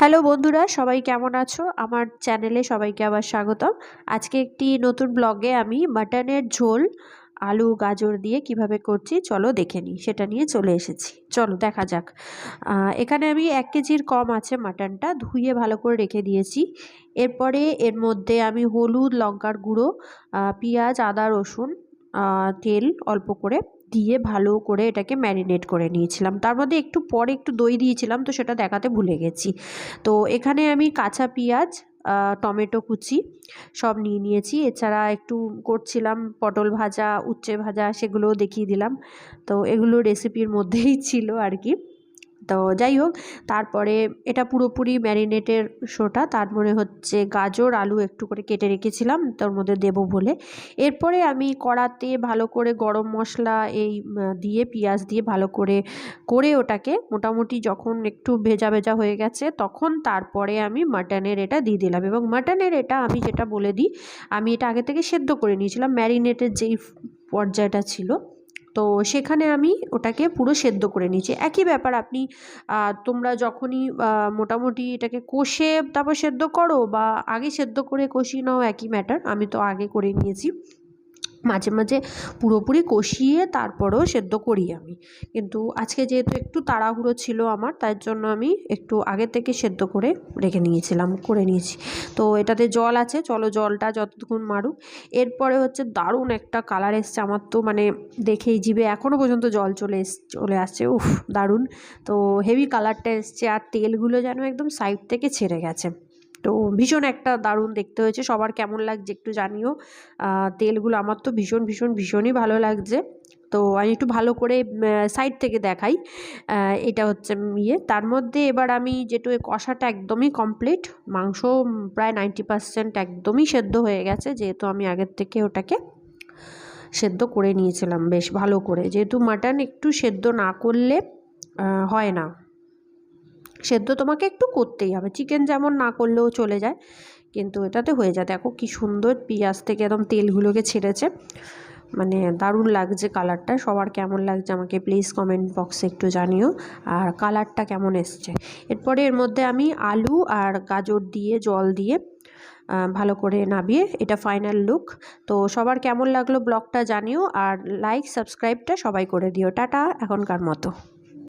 Hello বন্ধুরা, সবাই কেমন আছো? আমার চ্যানেলে সবাইকে আবার স্বাগতম। আজকে একটি নতুন ব্লগে আমি মাটনের ঝোল, আলু, গাজর দিয়ে কীভাবে করছি চলো দেখে নিই, সেটা নিয়ে চলে এসেছি। চলো দেখা যাক। এখানে আমি এক কেজির কম আছে মাটনটা, ধুয়ে ভালো করে রেখে দিয়েছি। এরপরে এর মধ্যে আমি হলুদ, লঙ্কার গুঁড়ো পেঁয়াজ, আদা, রসুন তেল অল্প করে দিয়ে ভালো করে এটাকে ম্যারিনেট করে নিয়েছিলাম। তার মধ্যে একটু পরে একটু দই দিয়েছিলাম, তো সেটা দেখাতে ভুলে গেছি। তো এখানে আমি কাঁচা পেঁয়াজ টমেটো কুচি সব নিয়ে নিয়েছি। এছাড়া একটু করছিলাম পটল ভাজা, উচ্ছে ভাজা, সেগুলোও দেখিয়ে দিলাম। তো এগুলো রেসিপির মধ্যেই ছিল আর কি। তো যাই হোক, তারপরে এটা পুরোপুরি ম্যারিনেটের শোটা। তার মনে হচ্ছে গাজর, আলু একটু করে কেটে রেখেছিলাম, তার মধ্যে দেবো বলে। এরপরে আমি কড়াতে ভালো করে গরম মশলা, এই দিয়ে, পেঁয়াজ দিয়ে ভালো করে করে ওটাকে মোটামুটি যখন একটু ভেজা ভেজা হয়ে গেছে, তখন তারপরে আমি মাটনের এটা দিয়ে দিলাম। এবং মাটনের এটা আমি যেটা বলে দিই, আমি এটা আগে থেকে সেদ্ধ করে নিয়েছিলাম। ম্যারিনেটের যেই পর্যায়টা ছিল তো সেখানে আমি ওটাকে পুরো সেদ্ধ করে নিয়েছি। একই ব্যাপার আপনি তোমরা যখনই মোটামুটি এটাকে কষে তারপর সেদ্ধ করো বা আগে সেদ্ধ করে কষিয়ে নাও একই ম্যাটার আমি তো আগে করে নিয়েছি। মাঝে মাঝে পুরোপুরি কষিয়ে তারপরেও সেদ্ধ করি আমি। কিন্তু আজকে যেহেতু একটু তাড়াহুড়ো ছিল আমার তার জন্য আমি একটু আগে থেকে সেদ্ধ করে রেখে নিয়েছিলাম, করে নিয়েছি। তো এটাতে জল আছে, চলো জলটা যতক্ষণ মারুক। এরপরে হচ্ছে দারুণ একটা কালার এসছে আমার তো মানে দেখেই জিবে এখনও পর্যন্ত জল চলে এস, চলে আসছে, উফ, দারুণ। তো হেভি কালারটা এসছে আর তেলগুলো যেন একদম সাইড থেকে ছেড়ে গেছে। তো ভীষণ একটা দারুণ দেখতে হয়েছে। সবার কেমন লাগছে একটু জানিও। তেলগুলো আমার তো ভীষণ ভীষণ, ভীষণই ভালো লাগছে। তো আমি একটু ভালো করে সাইড থেকে দেখাই। এটা হচ্ছে ইয়ে। তার মধ্যে এবার আমি যেটু কষাটা একদমই কমপ্লিট মাংস প্রায় নাইনটি পারসেন্ট একদমই সেদ্ধ হয়ে গেছে। যেহেতু আমি আগের থেকে ওটাকে সেদ্ধ করে নিয়েছিলাম বেশ ভালো করে। যেহেতু মাটন একটু সেদ্ধ না করলে হয় না। সেদ্ধ তোমাকে একটু করতেই হবে। চিকেন যেমন না করলেও চলে যায়, কিন্তু এটাতে হয়ে যায়। দেখো কি সুন্দর পেঁয়াজ থেকে একদম তেলগুলোকে ছেড়েছে। মানে দারুণ লাগছে কালারটা সবার কেমন লাগছে আমাকে প্লিজ কমেন্ট বক্সে একটু জানিও। আর কালারটা কেমন এসছে? এরপরে এর মধ্যে আমি আলু আর গাজর দিয়ে, জল দিয়ে ভালো করে নাবিয়ে এটা ফাইনাল লুক তো সবার কেমন লাগল ব্লগটা জানিও। আর লাইক সাবস্ক্রাইবটা সবাই করে দিও। টাটা এখনকার মতো।